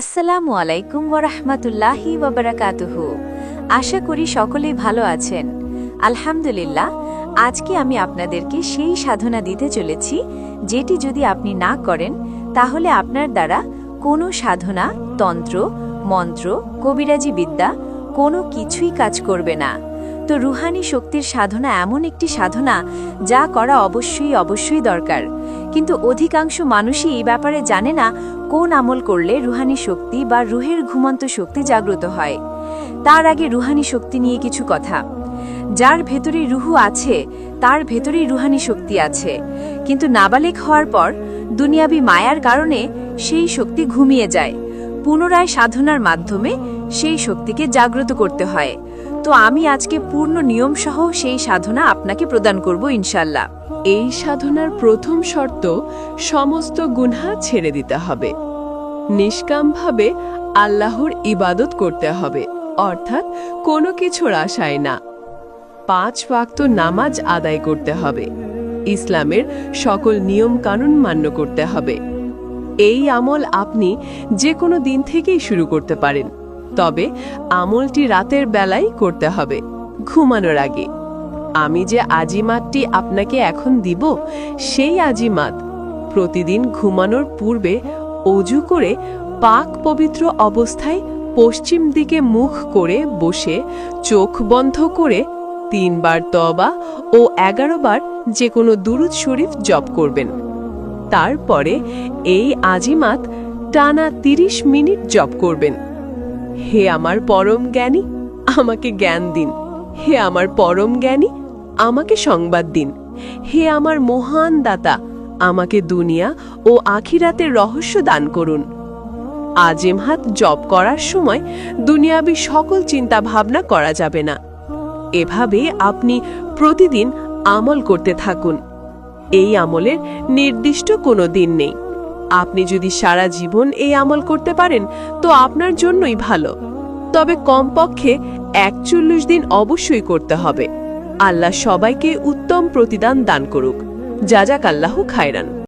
আসসালামু আলাইকুম ওরহমতুল্লাহি ওবরাকাতুহু আশা করি সকলেই ভালো আছেন। আলহামদুলিল্লাহ, আজকে আমি আপনাদেরকে সেই সাধনা দিতে চলেছি, যেটি যদি আপনি না করেন, তাহলে আপনার দ্বারা কোনো সাধনা, তন্ত্র, মন্ত্র, কবিরাজি বিদ্যা কোনো কিছুই কাজ করবে না। তো রুহানি শক্তির সাধনা এমন একটি সাধনা যা করা অবশ্যই অবশ্যই দরকার। কিন্তু অধিকাংশ মানুষই এই ব্যাপারে জানে না কোন আমল করলে রুহানি শক্তি বা রুহের ঘুমন্ত শক্তি জাগ্রত হয়। তার আগে রুহানি শক্তি নিয়ে কিছু কথা। যার ভেতরে রুহু আছে, তার ভেতরেই রুহানি শক্তি আছে। কিন্তু নাবালেক হওয়ার পর দুনিয়াবি মায়ার কারণে সেই শক্তি ঘুমিয়ে যায়। পুনরায় সাধনার মাধ্যমে সেই শক্তিকে জাগ্রত করতে হয়। তো আমি আজকে পূর্ণ নিয়মসহ সেই সাধনা আপনাকে প্রদান করব ইনশাল্লাহ এই সাধনার প্রথম শর্ত, সমস্ত গুনহা ছেড়ে দিতে হবে। নিষ্কামভাবে আল্লাহর ইবাদত করতে হবে, অর্থাৎ কোনো কিছুর আশায় না। পাঁচ ওয়াক্ত নামাজ আদায় করতে হবে। ইসলামের সকল নিয়ম কানুন মান্য করতে হবে। এই আমল আপনি যে কোনো দিন থেকেই শুরু করতে পারেন। তবে আমলটি রাতের বেলায় করতে হবে, ঘুমানোর আগে। আমি যে আজিমাতটি আপনাকে এখন দিব, সেই আজিমাত প্রতিদিন ঘুমানোর পূর্বে অজু করে পাক পবিত্র অবস্থায় পশ্চিম দিকে মুখ করে বসে, চোখ বন্ধ করে তিনবার তবা ও এগারো বার যে কোনো দুরুদ শরীফ জপ করবেন। তারপরে এই আজিমাত টানা তিরিশ মিনিট জপ করবেন। হে আমার পরম জ্ঞানী, আমাকে জ্ঞান দিন। হে আমার পরম জ্ঞানী আমাকে সংবাদ দিন। হে আমার মহান দাতা, আমাকে দুনিয়া ও আখিরাতের রহস্য দান করুন। আজিম হাত জপ করার সময় দুনিয়াবি সকল চিন্তা ভাবনা করা যাবে না। এভাবে আপনি প্রতিদিন আমল করতে থাকুন। এই আমলের নির্দিষ্ট কোনো দিন নেই। আপনি যদি সারা জীবন এই আমল করতে পারেন, তো আপনার জন্যই ভালো। তবে কমপক্ষে একচল্লিশ দিন অবশ্যই করতে হবে। আল্লাহ সবাইকে উত্তম প্রতিদান দান করুক। যাজাক আল্লাহ খায়রান।